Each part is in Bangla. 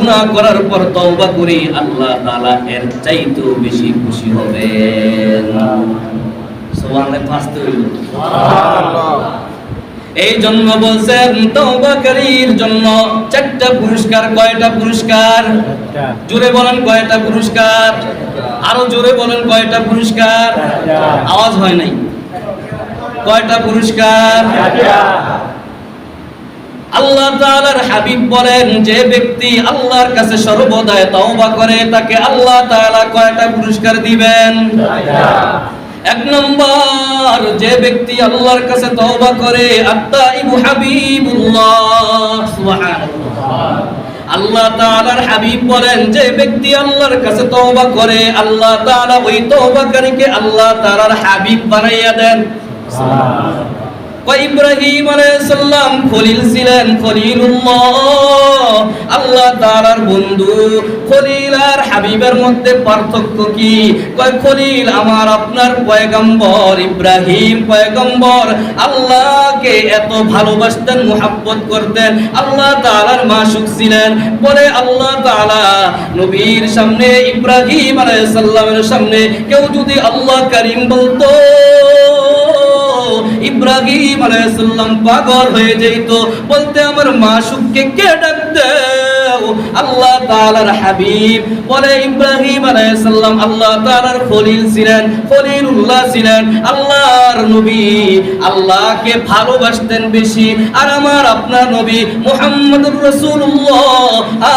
গুনাহ করার পর তওবা করি আল্লাহ তাআলা এর চাইতেও বেশি খুশি হবেন। সুবহানাল্লাহ ফাস্তে হইল। এই জন্য বলছেন তওবাকারীর জন্য চারটা পুরস্কার কয়টা পুরস্কার? জোরে বলেন কয়টা পুরস্কার? আরও জোরে বলেন কয়টা পুরস্কার? আওয়াজ হয় নাই। কয়টা পুরস্কার? আল্লাহ তাআলার হাবিব বলেন যে ব্যক্তি আল্লাহর কাছে সর্বদাই তওবা করে তাকে আল্লাহ তাআলা কয়টা পুরস্কার দিবেন? এক নম্বর যে ব্যক্তি আল্লাহর কাছে তওবা করে আত্তাইবু হাবিবুল্লাহ সুবহানাল্লাহ। আল্লাহ তাআলার হাবিব বলেন যে ব্যক্তি আল্লাহর কাছে তওবা করে আল্লাহ তাআলা ওই তওবাকারীকে আল্লাহ তাআলার হাবিব বানাইয়া দেন। ইব্রাহিম আলাইহিসসালাম খলিল ছিলেন খলিলুল্লাহ। আল্লাহ তাআলার বন্ধু, খলিল আর হাবিবের মধ্যে পার্থক্য কি? কয়, খলিল আমার আপনার পয়গম্বর, ইব্রাহিম পয়গম্বর। আল্লাহকে এত ভালোবাসতেন, মুহাব্বত করতেন, আল্লাহ তাআলার মাসুক ছিলেন। বলে আল্লাহ তাআলা নবীর সামনে, ইব্রাহিম আলাইহিস সালামের সামনে, কেউ যদি আল্লাহ করিম বলতো ইব্রাহিম আলাইহিসসালাম পাগল হয়ে যেত বলতে আমার মা মাসুককে কে ডাকতে আল্লাহ তাআলার হাবিব। বলে ইব্রাহিম আলাইহিসসালাম আল্লাহ তাআলার খলিল ছিলেন, খলিলুল্লাহ ছিলেন আল্লাহর নবী। আল্লাহকে ভালোবাসতেন বেশি। আর আমার আপনার নবী মুহাম্মদুর রাসূলুল্লাহ,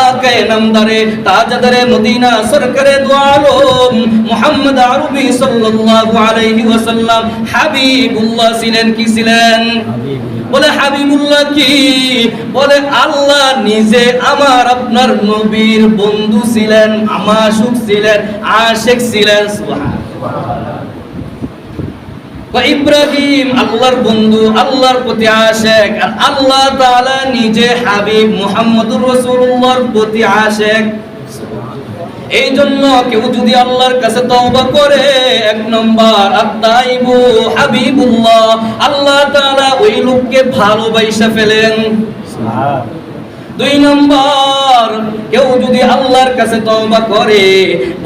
আকে নামদারে, তাজদারে, মদিনা সরকারে দু আলম মুহাম্মদ আরবি সাল্লাল্লাহু আলাইহি ওয়াসাল্লাম হাবিবুল্লাহ ছিলেন, কি ছিলেন? বলে, হাবিবুল্লাহ কি? বলে, আল্লাহ নিজে আমার আপনার নবীর বন্ধু ছিলেন আমাশুক ছিলেন, আশেক ছিলেন। ইব্রাহিম, আল্লাহর বন্ধু, আল্লাহর প্রতি আশেক, আর আল্লাহ তাআলা নিজে হাবিব মুহাম্মদুর রাসূলুল্লাহর প্রতি আশেক। এই জন্য কেউ যদি আল্লাহর কাছে তওবা করে, এক নম্বর আত্তাইবু হাবিবুল্লাহ, আল্লাহ তাআলা ওই লোককে ভালোবাসা ফেলেন। দুই নম্বর, কেউ যদি আল্লাহর কাছে তওবা করে,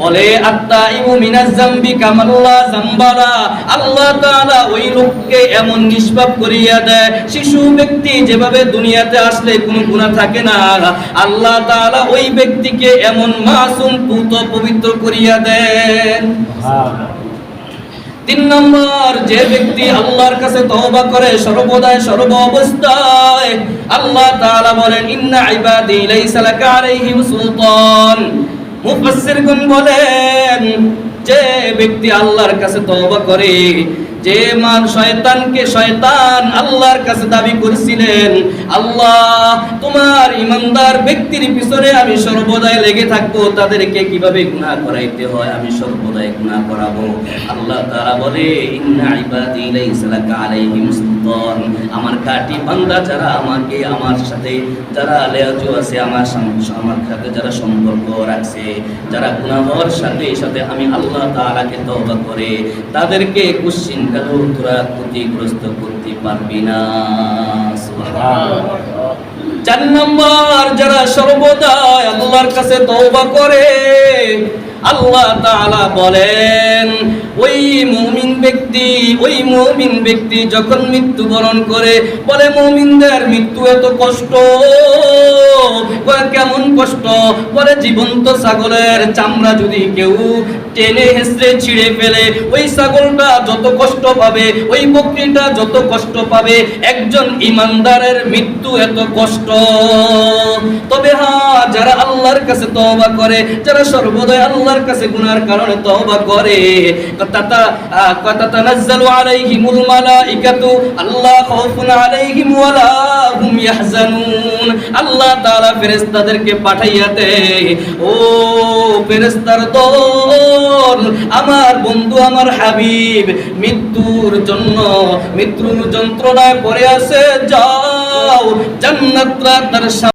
বলে আত্তাইবু মিনাজ জামবি কামাল্লা জামবারা আল্লাহ তাআলা ওই লোককে এমন নিষ্পাপ করিয়া দেয়। শিশু ব্যক্তি যেভাবে দুনিয়াতে আসলে কোনো গুনাহ থাকে না। আল্লাহ তাআলা ওই ব্যক্তিকে এমন মাসুম পুত পবিত্র করিয়া দেন। তিন নম্বর, যে ব্যক্তি আল্লাহর কাছে তওবা করে সর্বদায় সর্ব অবস্থায়, আল্লাহ তাআলা বলেন, ইন্না ইবাদি লাইসা লাকা আলাইহিম সুলতান। মুফাসসিরগণ বলেন, যে ব্যক্তি আল্লাহর কাছে তওবা করে যে মান শয়তানকে শয়তান আল্লাহর কাছে দাবি করেছিলেন, আল্লাহ, তোমার ইমানদার ব্যক্তির পিছনে আমি সর্বদাই লেগে থাকব, তাদেরকে কীভাবে গুণা করাইতে হয় আমি সর্বদাই গুণা করাবো? আল্লাহ তারা বলে, ইন্না ইবাদি লাইসা লাকা আলাইহিম সুলতান আমার কাটি বান্দা যারা আমাকে, আমার সাথে যারা লেয়াজু আছে, আমার আমার সাথে যারা সম্পর্ক রাখছে, যারা গুনাহর সাথে সাথে আমি আল্লাহ তাআলাকে তওবা করে, তাদেরকে কুশ্চিন কালো তোরা ক্ষতিগ্রস্ত করতে পারবি না। চার নম্বর, যারা সর্বদাই আল্লাহর কাছে তওবা করে, আল্লাহ তাআলা বলেন ওই মুমিন ব্যক্তি, ওই মুমিন ব্যক্তি যখন মৃত্যুবরণ করে, বলে, মুমিনদের মৃত্যু এত কষ্ট কেমন কষ্ট? বলে, জীবন্ত ছাগলের চামড়া যদি কেউ টেনে হেসড়ে ছিঁড়ে ফেলে, ওই ছাগলটা যত কষ্ট পাবে, ওই বকরিটা যত কষ্ট পাবে, একজন ইমানদারের মৃত্যু এত কষ্ট। তবে হ্যাঁ যারা আল্লাহর কাছে তওবা করে, যারা সর্বদাই আল্লাহর কাছে গুনার কারণে তওবা করে তাতানাজ্জালু আলাইহিমুল মালাইকাতু? আল্লাহ আমার বন্ধু, আমার হাবিব, মৃত্যুর জন্য, মৃত্যুর যন্ত্রণায় পড়ে আছে, যাও জান্নাতরা তার